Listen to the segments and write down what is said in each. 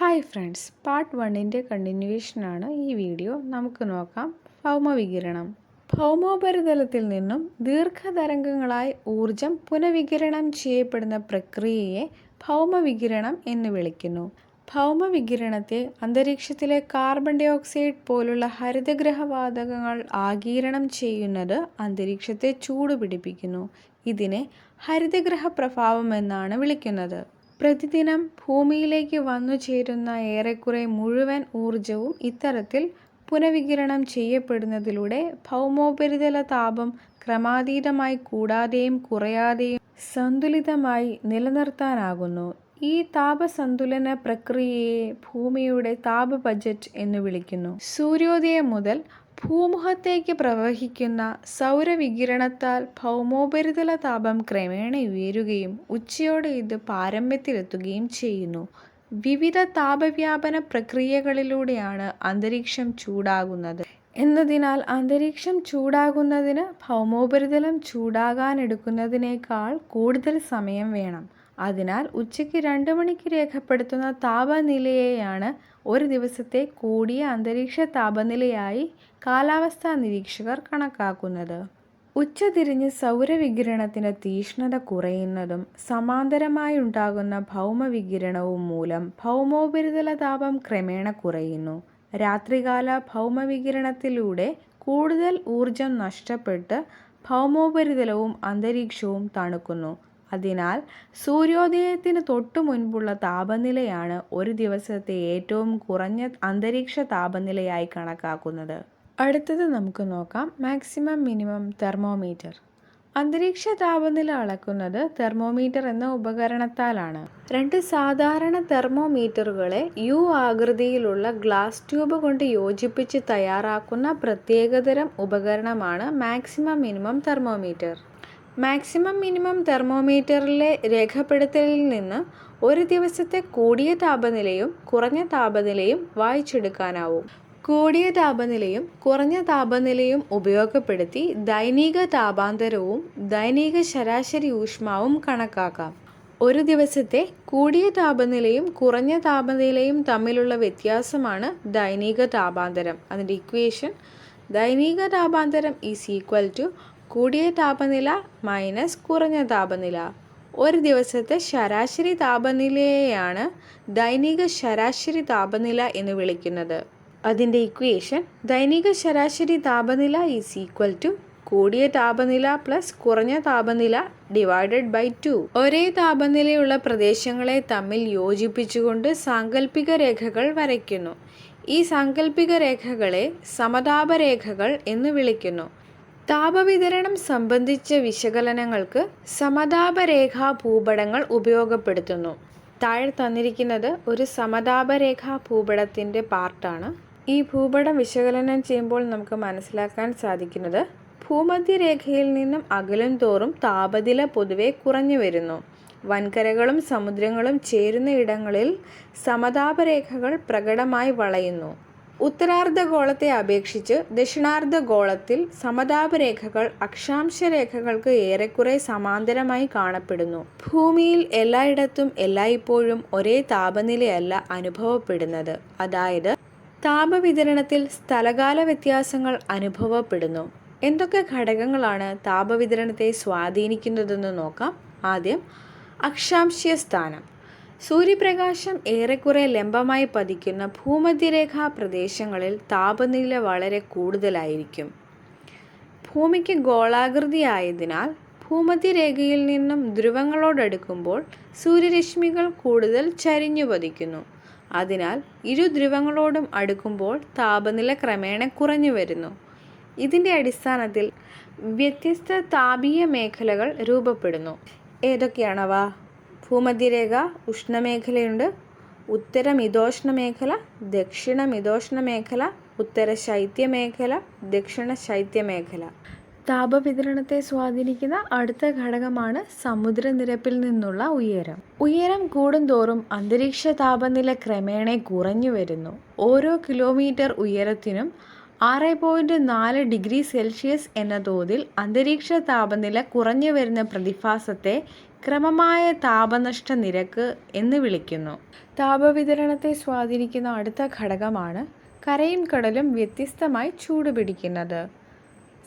Hi friends part വണ്ണിന്റെ കണ്ടിന്യൂവേഷനാണ് ഈ video നമുക്ക് നോക്കാം. ഭൗമവികിരണം. ഭൗമോപരിതലത്തിൽ നിന്നും ദീർഘതരംഗങ്ങളായി ഊർജം പുനഃവികിരണം ചെയ്യപ്പെടുന്ന പ്രക്രിയയെ ഭൗമവികിരണം എന്ന് വിളിക്കുന്നു. ഭൗമവികിരണത്തെ അന്തരീക്ഷത്തിലെ കാർബൺ ഡൈ ഓക്സൈഡ് പോലുള്ള ഹരിതഗ്രഹവാതകങ്ങൾ ആഗിരണം ചെയ്യുന്നത് അന്തരീക്ഷത്തെ ചൂടുപിടിപ്പിക്കുന്നു. ഇതിനെ ഹരിതഗ്രഹ പ്രഭാവം എന്നാണ് വിളിക്കുന്നത്. പ്രതിദിനം ഭൂമിയിലേക്ക് വന്നു ചേരുന്ന ഏറെക്കുറെ മുഴുവൻ ഊർജവും ഇത്തരത്തിൽ പുനവികിരണം ചെയ്യപ്പെടുന്നതിലൂടെ ഭൗമോപരിതല താപം ക്രമാതീതമായി കൂടാതെയും കുറയാതെയും സന്തുലിതമായി നിലനിർത്താനാകുന്നു. ഈ താപസന്തുലന പ്രക്രിയയെ ഭൂമിയുടെ താപ ബജറ്റ് എന്ന് വിളിക്കുന്നു. സൂര്യോദയം മുതൽ ഭൂമുഖത്തേക്ക് പ്രവഹിക്കുന്ന സൗരവികിരണത്താൽ ഭൗമോപരിതല താപം ക്രമേണ ഉയരുകയും ഉച്ചയോടെ ഇത് പാരമ്യത്തിലെത്തുകയും ചെയ്യുന്നു. വിവിധ താപവ്യാപന പ്രക്രിയകളിലൂടെയാണ് അന്തരീക്ഷം ചൂടാകുന്നത്. എന്നതിനാൽ അന്തരീക്ഷം ചൂടാകുന്നതിന് ഭൗമോപരിതലം ചൂടാകാനെടുക്കുന്നതിനേക്കാൾ കൂടുതൽ സമയം വേണം. അതിനാൽ ഉച്ചയ്ക്ക് രണ്ട് മണിക്ക് രേഖപ്പെടുത്തുന്ന താപനിലയെയാണ് ഒരു ദിവസത്തെ കൂടിയ അന്തരീക്ഷ താപനിലയായി കാലാവസ്ഥാ നിരീക്ഷകർ കണക്കാക്കുന്നത്. ഉച്ചതിരിഞ്ഞ് സൗരവികിരണത്തിന്റെ തീഷ്ണത കുറയുന്നതും സമാന്തരമായി ഉണ്ടാകുന്ന ഭൗമവികിരണവും മൂലം ഭൗമോപരിതല താപം ക്രമേണ കുറയുന്നു. രാത്രികാല ഭൗമവികിരണത്തിലൂടെ കൂടുതൽ ഊർജം നഷ്ടപ്പെട്ട് ഭൗമോപരിതലവും അന്തരീക്ഷവും തണുക്കുന്നു. അതിനാൽ സൂര്യോദയത്തിന് തൊട്ടു മുൻപുള്ള താപനിലയാണ് ഒരു ദിവസത്തെ ഏറ്റവും കുറഞ്ഞ അന്തരീക്ഷ താപനിലയായി കണക്കാക്കുന്നത്. അടുത്തത് നമുക്ക് നോക്കാം. Maximum minimum thermometer. അന്തരീക്ഷ താപനില അളക്കുന്നത് തെർമോമീറ്റർ എന്ന ഉപകരണത്താലാണ്. രണ്ട് സാധാരണ തെർമോമീറ്ററുകളെ യു ആകൃതിയിലുള്ള ഗ്ലാസ് ട്യൂബ് കൊണ്ട് യോജിപ്പിച്ച് തയ്യാറാക്കുന്ന പ്രത്യേകതരം ഉപകരണമാണ് maximum minimum thermometer. Maximum minimum തെർമോമീറ്ററിലെ രേഖപ്പെടുത്തലിൽ നിന്ന് ഒരു ദിവസത്തെ കൂടിയ താപനിലയും കുറഞ്ഞ താപനിലയും വായിച്ചെടുക്കാനാവും. കൂടിയ താപനിലയും കുറഞ്ഞ താപനിലയും ഉപയോഗപ്പെടുത്തി ദൈനിക താപാന്തരവും ദൈനിക ശരാശരി ഊഷ്മാവും കണക്കാക്കാം. ഒരു ദിവസത്തെ കൂടിയ താപനിലയും കുറഞ്ഞ താപനിലയും തമ്മിലുള്ള വ്യത്യാസമാണ് ദൈനിക താപാന്തരം. അതിന്റെ ഇക്വേഷൻ ദൈനിക താപാന്തരം ഈസ് ഈക്വൽ ടു കൂടിയ താപനില മൈനസ് കുറഞ്ഞ താപനില. ഒരു ദിവസത്തെ ശരാശരി താപനിലയെയാണ് ദൈനിക ശരാശരി താപനില എന്ന് വിളിക്കുന്നത്. അതിന്റെ ഇക്വേഷൻ ദൈനിക ശരാശരി താപനില ഈസ് ഈക്വൽ ടു കൂടിയ താപനില പ്ലസ് കുറഞ്ഞ താപനില ഡിവൈഡഡ് ബൈ ടു ഒരേ താപനിലയുള്ള പ്രദേശങ്ങളെ തമ്മിൽ യോജിപ്പിച്ചുകൊണ്ട് സാങ്കല്പിക രേഖകൾ വരയ്ക്കുന്നു. ഈ സാങ്കല്പിക രേഖകളെ സമതാപ രേഖകൾ എന്ന് വിളിക്കുന്നു. താപവിതരണം സംബന്ധിച്ച വിശകലനങ്ങൾക്ക് സമതാപരേഖാ ഭൂപടങ്ങൾ ഉപയോഗപ്പെടുത്തുന്നു. താഴെ തന്നിരിക്കുന്നത് ഒരു സമതാപരേഖാ ഭൂപടത്തിന്റെ പാർട്ടാണ്. ഈ ഭൂപടം വിശകലനം ചെയ്യുമ്പോൾ നമുക്ക് മനസ്സിലാക്കാൻ സാധിക്കുന്നത് ഭൂമധ്യരേഖയിൽ നിന്നും അകലും തോറും താപനില പൊതുവെ കുറഞ്ഞു വരുന്നു. വൻകരകളും സമുദ്രങ്ങളും ചേരുന്ന ഇടങ്ങളിൽ സമതാപരേഖകൾ പ്രകടമായി വളയുന്നു. ഉത്തരാർദ്ധഗോളത്തെ അപേക്ഷിച്ച് ദക്ഷിണാർദ്ധഗോളത്തിൽ സമതാപരേഖകൾ അക്ഷാംശ രേഖകൾക്ക് ഏറെക്കുറെ സമാന്തരമായി കാണപ്പെടുന്നു. ഭൂമിയിൽ എല്ലായിടത്തും എല്ലായ്പ്പോഴും ഒരേ താപനിലയല്ല അനുഭവപ്പെടുന്നത്. അതായത് താപവിതരണത്തിൽ സ്ഥലകാല വ്യത്യാസങ്ങൾ അനുഭവപ്പെടുന്നു. എന്തൊക്കെ ഘടകങ്ങളാണ് താപവിതരണത്തെ സ്വാധീനിക്കുന്നതെന്ന് നോക്കാം. ആദ്യം അക്ഷാംശീയ സ്ഥാനം. സൂര്യപ്രകാശം ഏറെക്കുറെ ലംബമായി പതിക്കുന്ന ഭൂമധ്യരേഖാ പ്രദേശങ്ങളിൽ താപനില വളരെ കൂടുതലായിരിക്കും. ഭൂമിക്ക് ഗോളാകൃതിയായതിനാൽ ഭൂമധ്യരേഖയിൽ നിന്നും ധ്രുവങ്ങളോടടുക്കുമ്പോൾ സൂര്യരശ്മികൾ കൂടുതൽ ചരിഞ്ഞു പതിക്കുന്നു. അതിനാൽ ഇരു ധ്രുവങ്ങളോടും അടുക്കുമ്പോൾ താപനില ക്രമേണ കുറഞ്ഞു വരുന്നു. ഇതിന്റെ അടിസ്ഥാനത്തിൽ വ്യത്യസ്ത താപീയ മേഖലകൾ രൂപപ്പെടുന്നു. ഏതൊക്കെയാണവ? ഭൂമധ്യരേഖ ഉഷ്ണമേഖലയുണ്ട്. ഉത്തര മിതോഷ്ണ മേഖല ദക്ഷിണ മിതോഷ്ണ മേഖല ഉത്തര ശൈത്യമേഖല ദക്ഷിണ ശൈത്യമേഖല. താപവിതരണത്തെ സ്വാധീനിക്കുന്ന അടുത്ത ഘടകമാണ് സമുദ്രനിരപ്പിൽ നിന്നുള്ള ഉയരം. ഉയരം കൂടുന്തോറും അന്തരീക്ഷ താപനില ക്രമേണ കുറഞ്ഞു വരുന്നു. ഓരോ കിലോമീറ്റർ ഉയരത്തിനും ആറ് പോയിന്റ് നാല് ഡിഗ്രി സെൽഷ്യസ് എന്ന തോതിൽ അന്തരീക്ഷ താപനില കുറഞ്ഞു വരുന്ന പ്രതിഭാസത്തെ ക്രമമായ താപനഷ്ട നിരക്ക് എന്ന് വിളിക്കുന്നു. താപവിതരണത്തെ സ്വാധീനിക്കുന്ന അടുത്ത ഘടകമാണ് കരയും കടലും വ്യത്യസ്തമായി ചൂടുപിടിക്കുന്നത്.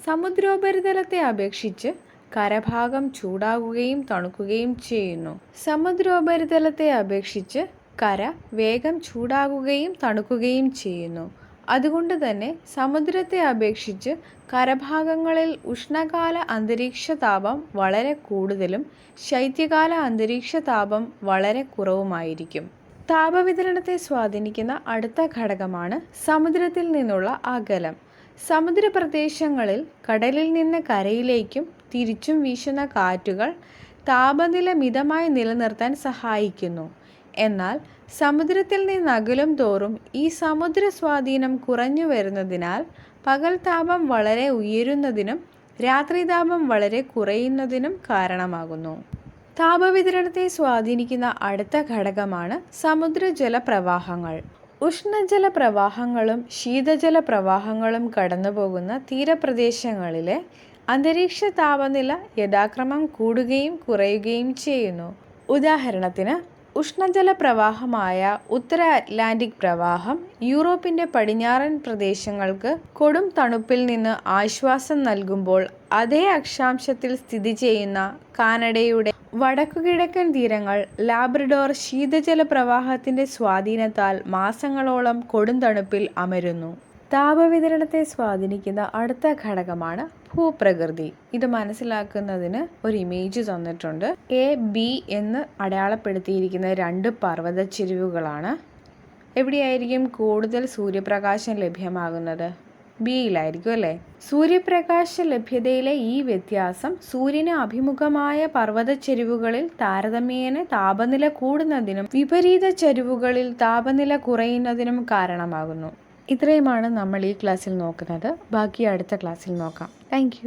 സമുദ്രോപരിതലത്തെ അപേക്ഷിച്ച് കരഭാഗം ചൂടാകുകയും തണുക്കുകയും ചെയ്യുന്നു. സമുദ്രോപരിതലത്തെ അപേക്ഷിച്ച് കര വേഗം ചൂടാകുകയും തണുക്കുകയും ചെയ്യുന്നു. അതുകൊണ്ട് തന്നെ സമുദ്രത്തെ അപേക്ഷിച്ച് കരഭാഗങ്ങളിൽ ഉഷ്ണകാല അന്തരീക്ഷ താപം വളരെ കൂടുതലും ശൈത്യകാല അന്തരീക്ഷ താപം വളരെ കുറവുമായിരിക്കും. താപവിതരണത്തെ സ്വാധീനിക്കുന്ന അടുത്ത ഘടകമാണ് സമുദ്രത്തിൽ നിന്നുള്ള അകലം. സമുദ്രപ്രദേശങ്ങളിൽ കടലിൽ നിന്ന് കരയിലേക്കും തിരിച്ചും വീശുന്ന കാറ്റുകൾ താപനില മിതമായി നിലനിർത്താൻ സഹായിക്കുന്നു. എന്നാൽ സമുദ്രത്തിൽ നിന്ന് അകലും തോറും ഈ സമുദ്ര സ്വാധീനം കുറഞ്ഞു വരുന്നതിനാൽ പകൽ താപം വളരെ ഉയരുന്നതിനും രാത്രി താപം വളരെ കുറയുന്നതിനും കാരണമാകുന്നു. താപവിതരണത്തെ സ്വാധീനിക്കുന്ന അടുത്ത ഘടകമാണ് സമുദ്രജല പ്രവാഹങ്ങൾ ഉഷ്ണജല പ്രവാഹങ്ങളും ശീതജല പ്രവാഹങ്ങളും കടന്നുപോകുന്ന തീരപ്രദേശങ്ങളിലെ അന്തരീക്ഷ താപനില യഥാക്രമം കൂടുകയും കുറയുകയും ചെയ്യുന്നു. ഉദാഹരണത്തിന് ഉഷ്ണജല പ്രവാഹമായ ഉത്തര അറ്റ്ലാന്റിക് പ്രവാഹം യൂറോപ്പിന്റെ പടിഞ്ഞാറൻ പ്രദേശങ്ങൾക്ക് കൊടും തണുപ്പിൽ നിന്ന് ആശ്വാസം നൽകുമ്പോൾ അതേ അക്ഷാംശത്തിൽ സ്ഥിതി ചെയ്യുന്ന കാനഡയുടെ വടക്കുകിഴക്കൻ തീരങ്ങൾ ലാബ്രഡോർ ശീതജല പ്രവാഹത്തിന്റെ സ്വാധീനത്താൽ മാസങ്ങളോളം കൊടും തണുപ്പിൽ അമരുന്നു. താപവിതരണത്തെ സ്വാധീനിക്കുന്ന അടുത്ത ഘടകമാണ് ഭൂപ്രകൃതി ഇത് മനസ്സിലാക്കുന്നതിന് ഒരു ഇമേജ് തന്നിട്ടുണ്ട്. എ ബി എന്ന് അടയാളപ്പെടുത്തിയിരിക്കുന്ന രണ്ട് പർവത ചെരിവുകളാണ് എവിടെയായിരിക്കും കൂടുതൽ സൂര്യപ്രകാശം ലഭ്യമാകുന്നത്? ബിയിലായിരിക്കും അല്ലേ? സൂര്യപ്രകാശ ലഭ്യതയിലെ ഈ വ്യത്യാസം സൂര്യന് അഭിമുഖമായ പർവത ചെരിവുകളിൽ താരതമ്യേന താപനില കൂടുന്നതിനും വിപരീത ചെരിവുകളിൽ താപനില കുറയുന്നതിനും കാരണമാകുന്നു. ഇത്രയുമാണ് നമ്മൾ ഈ ക്ലാസ്സിൽ നോക്കുന്നത്. ബാക്കി അടുത്ത ക്ലാസ്സിൽ നോക്കാം. താങ്ക്